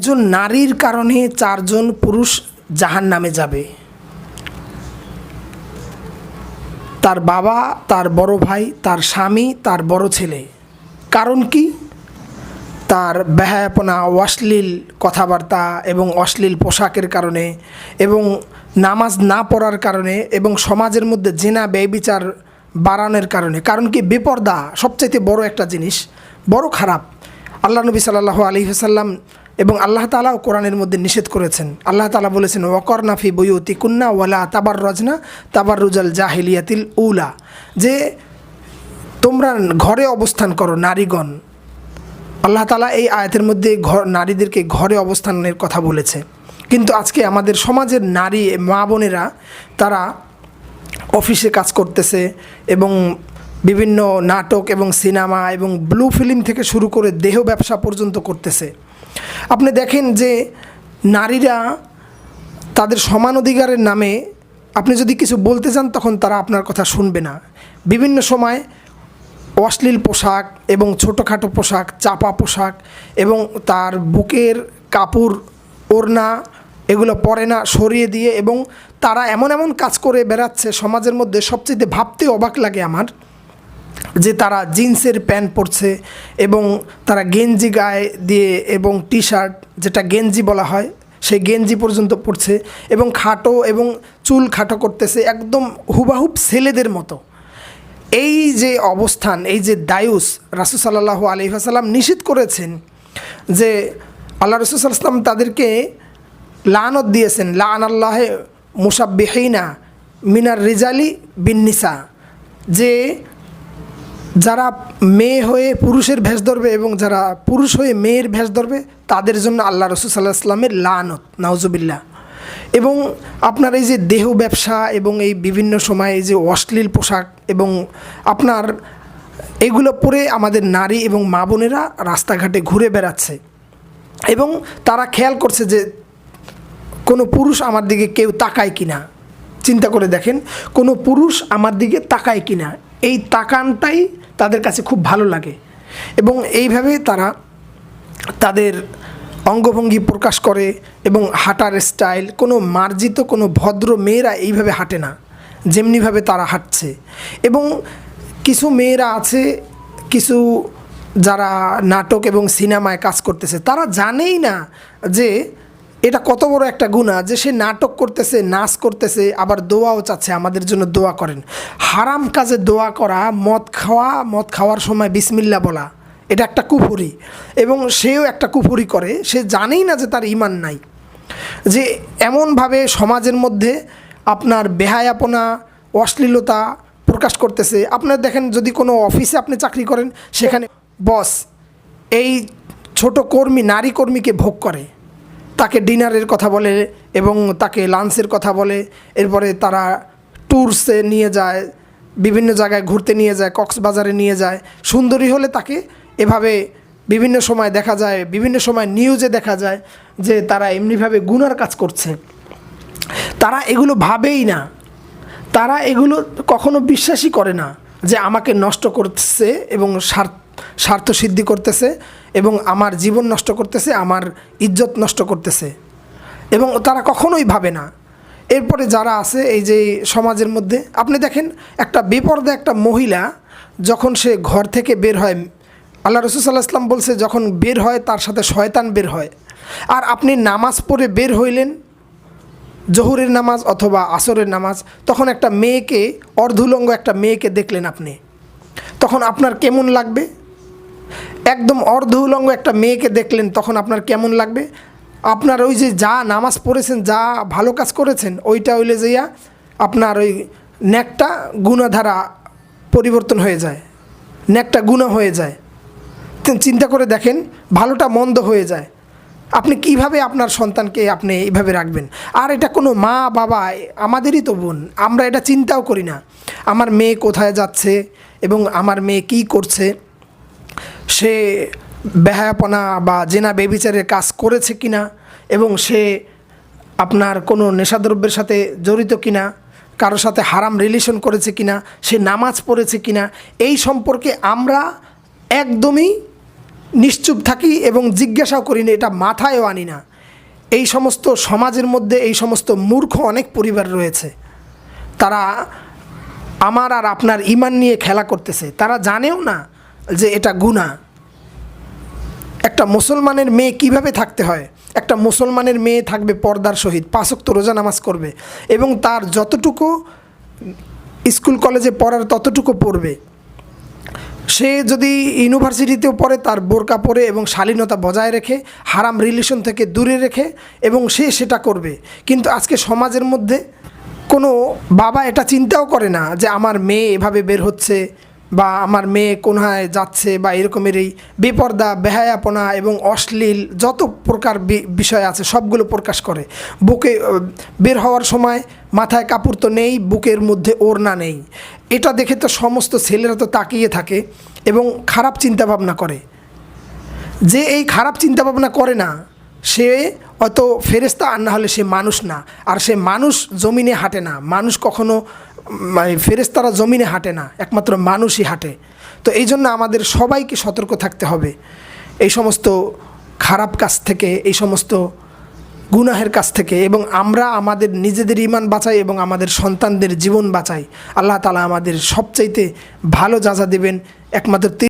একজন নারীর কারণে চারজন পুরুষ জাহান নামে যাবে। তার বাবা, তার বড় ভাই, তার স্বামী, তার বড় ছেলে। কারণ কি? তার ব্যয়াপনা অশ্লীল কথাবার্তা এবং অশ্লীল পোশাকের কারণে এবং নামাজ না পড়ার কারণে এবং সমাজের মধ্যে জেনা, ব্যয়বিচার বাড়ানোর কারণে। কারণ কি? বেপর্দা সবচাইতে বড় একটা জিনিস, বড় খারাপ। আল্লাহ নবী সাল্লাহ আলী হাসাল্লাম এবং আল্লাহ তালাও কোরআনের মধ্যে নিষেধ করেছেন। আল্লাহ তালা বলেছেন ওকর নাফি বইয়তি কুন্না ওয়ালা তাবার রজনা তাবার রুজাল জাহিলিয়াতিল উলা। যে তোমরা ঘরে অবস্থান করো, নারীগণ। আল্লাহ তালা এই আয়াতের মধ্যে ঘর নারীদেরকে ঘরে অবস্থানের কথা বলেছে। কিন্তু আজকে আমাদের সমাজের নারী, মা বোনেরা তারা অফিসে কাজ করতেছে এবং বিভিন্ন নাটক এবং সিনেমা এবং ব্লু ফিল্ম থেকে শুরু করে দেহ ব্যবসা পর্যন্ত করতেছে। আপনি দেখেন যে নারীরা তাদের সমান অধিকারের নামে আপনি যদি কিছু বলতে চান, তখন তারা আপনার কথা শুনবে না। বিভিন্ন সময় অশ্লীল পোশাক এবং ছোটোখাটো পোশাক, চাপা পোশাক এবং তার বুকের কাপড়, ওড়না এগুলো পরে না, সরিয়ে দিয়ে এবং তারা এমন এমন কাজ করে বেড়াচ্ছে সমাজের মধ্যে সবচেয়ে ভাবতে অবাক লাগে আমার। যে তারা জিন্সের প্যান্ট পরছে এবং তারা গেঞ্জি গায়ে দিয়ে এবং টি শার্ট যেটা গেঞ্জি বলা হয়, সেই গেঞ্জি পর্যন্ত পড়ছে এবং খাটো এবং চুল খাটো করতেছে একদম হুবাহুব ছেলেদের মতো। এই যে অবস্থান, এই যে দায়ুস রাসুল সাল্লাহ আলহিহাসাল্লাম নিষেধ করেছেন যে আল্লাহ রসুলাম তাদেরকে লানত দিয়েছেন লান আল্লাহে মুসাব্বিহিনা মিনার রিজালি বিন্নিসা যে যারা মেয়ে হয়ে পুরুষের ভেষ ধরবে এবং যারা পুরুষ হয়ে মেয়ের ভেষ ধরবে, তাদের জন্য আল্লাহ রসুল সাল্লাহ আসলামের লানত নাউজুবিল্লা এবং আপনার এই যে দেহ ব্যবসা এবং এই বিভিন্ন সময় এই যে অশ্লীল পোশাক এবং আপনার এগুলো পরে আমাদের নারী এবং মা বোনেরা রাস্তাঘাটে ঘুরে বেড়াচ্ছে। এবং তারা খেয়াল করছে যে কোনো পুরুষ আমার দিকে কেউ তাকায় কিনা। চিন্তা করে দেখেন, কোনো পুরুষ আমার দিকে তাকায় কিনা। এই তাকানটাই তাদের কাছে খুব ভালো লাগে। এবং এইভাবে তারা তাদের অঙ্গভঙ্গি প্রকাশ করে এবং হাঁটার স্টাইল, কোনো মার্জিত, কোনো ভদ্র মেয়েরা এইভাবে হাঁটে না। যেমনিভাবে তারা হাঁটছে। এবং কিছু মেয়েরা আছে, কিছু যারা নাটক এবং সিনেমায় কাজ করতেছে, তারা জানেই না যে এটা কত বড় একটা গুণা যে সে নাটক করতেছে, নাচ করতেছে, আবার দোয়াও চাচ্ছে, আমাদের জন্য দোয়া করেন। হারাম কাজে দোয়া করা, মদ খাওয়া, মদ খাওয়ার সময় বিসমিল্লা বলা, এটা একটা কুফুরি। এবং সেও একটা কুফুরি করে, সে জানেই না যে তার ইমান নাই। যে এমনভাবে সমাজের মধ্যে আপনার বেহায়াপনা, অশ্লীলতা প্রকাশ করতেছে। আপনার দেখেন, যদি কোনো অফিসে আপনি চাকরি করেন, সেখানে বস, এই ছোট কর্মী, নারী কর্মীকে ভোগ করে। তাকে ডিনারের কথা বলে এবং তাকে লাঞ্চের কথা বলে। এরপরে তারা ট্যুরসে নিয়ে যায়, বিভিন্ন জায়গায় ঘুরতে নিয়ে যায়, কক্সবাজারে নিয়ে যায়। সুন্দরী হলে তাকে এভাবে বিভিন্ন সময় দেখা যায়, বিভিন্ন সময় নিউজে দেখা যায় যে তারা এমনিভাবে গুনার কাজ করছে। তারা এগুলো ভাবেই না। তারা এগুলো কখনো বিশ্বাসই করে না যে আমাকে নষ্ট করছে এবং স্বার্থ স্বার্থ সিদ্ধি করতেছে এবং আমার জীবন নষ্ট করতেছে, আমার ইজ্জত নষ্ট করতেছে। এবং তারা কখনোই ভাবে না। এরপরে যারা আছে, এই যে সমাজের মধ্যে, আপনি দেখেন, একটা বেপর্দা একটা মহিলা যখন সে ঘর থেকে বের হয়, আল্লাহ রসুল সাল্লাহ ইসলাম বলছে, যখন বের হয়, তার সাথে শয়তান বের হয়। আর আপনি নামাজ পড়ে বের হইলেন, জহুরের নামাজ অথবা আসরের নামাজ, তখন একটা মেয়েকে, অর্ধুলঙ্গ একটা মেয়েকে দেখলেন আপনি। তখন আপনার কেমন লাগবে? একদম অর্ধ উলঙ্গ একটা মেয়েকে দেখলেন, তখন আপনার কেমন লাগবে? আপনার ওই যে যা নামাজ পড়েছেন, যা ভালো কাজ করেছেন, ওইটা হইলে যাইয়া আপনার ওই ন্যাকটা গুণাধারা পরিবর্তন হয়ে যায়। ন্যাকটা গুণা হয়ে যায়। চিন্তা করে দেখেন, ভালোটা মন্দ হয়ে যায়। আপনি কীভাবে আপনার সন্তানকে আপনি এইভাবে রাখবেন? আর এটা কোনো মা, বাবা, আমাদেরই তো বোন, আমরা এটা চিন্তাও করি না। আমার মেয়ে কোথায় যাচ্ছে এবং আমার মেয়ে কী করছে? সে বেহায়াপনা বা জেনা বেবিচারের কাজ করেছে কিনা এবং সে আপনার কোনো নেশাদ্রব্যের সাথে জড়িত কিনা, কারোর সাথে হারাম রিলেশন করেছে কিনা, সে নামাজ পড়েছে কিনা, এই সম্পর্কে আমরা একদমই নিশ্চুপ থাকি এবং জিজ্ঞাসাও করি না, এটা মাথায়ও আনি না। এই সমস্ত সমাজের মধ্যে, এই সমস্ত মূর্খ অনেক পরিবার রয়েছে। তারা আমার আর আপনার ইমান নিয়ে খেলা করতেছে। তারা জানেও না যে এটা গুণা একটা মুসলমানের মেয়ে কীভাবে থাকতে হয়? একটা মুসলমানের মেয়ে থাকবে পর্দার সহিত পাঁচক্ত রোজা নামাজ করবে এবং তার যতটুকু স্কুল কলেজে পড়ার ততটুকু পড়বে। সে যদি ইউনিভার্সিটিতেও পড়ে, তার বোরকা পরে এবং শালীনতা বজায় রেখে, হারাম রিলেশন থেকে দূরে রেখে এবং সে সেটা করবে। কিন্তু আজকে সমাজের মধ্যে কোনো বাবা এটা চিন্তাও করে না যে আমার মেয়ে এভাবে বের হচ্ছে। বা আমার মেয়ে কোনহায় যাচ্ছে বা এরকমের এই বেপর্দা, বেহায়াপনা এবং অশ্লীল যত প্রকার বিষয় আছে সবগুলো প্রকাশ করে। বুকে বের হওয়ার সময় মাথায় কাপড় তো নেই, বুকের মধ্যে ওড়না নেই। এটা দেখে তো সমস্ত ছেলেরা তো তাকিয়ে থাকে এবং খারাপ চিন্তা ভাবনা করে। যে এই খারাপ চিন্তা ভাবনা করে না, সে অত ফেরেস্তা আর না হলে সে মানুষ না। আর সে মানুষ জমিনে হাঁটে না। মানুষ কখনো মানে ফেরেস্তারা জমিনে হাঁটে না, একমাত্র মানুষই হাঁটে। তো এই জন্য আমাদের সবাইকে সতর্ক থাকতে হবে। এই সমস্ত খারাপ কাজ থেকে, এই সমস্ত গুনাহের কাছ থেকে এবং আমরা আমাদের নিজেদের ইমান বাঁচাই এবং আমাদের সন্তানদের জীবন বাঁচাই। আল্লাহ তালা আমাদের সবচাইতে ভালো যাজা দেবেন, একমাত্র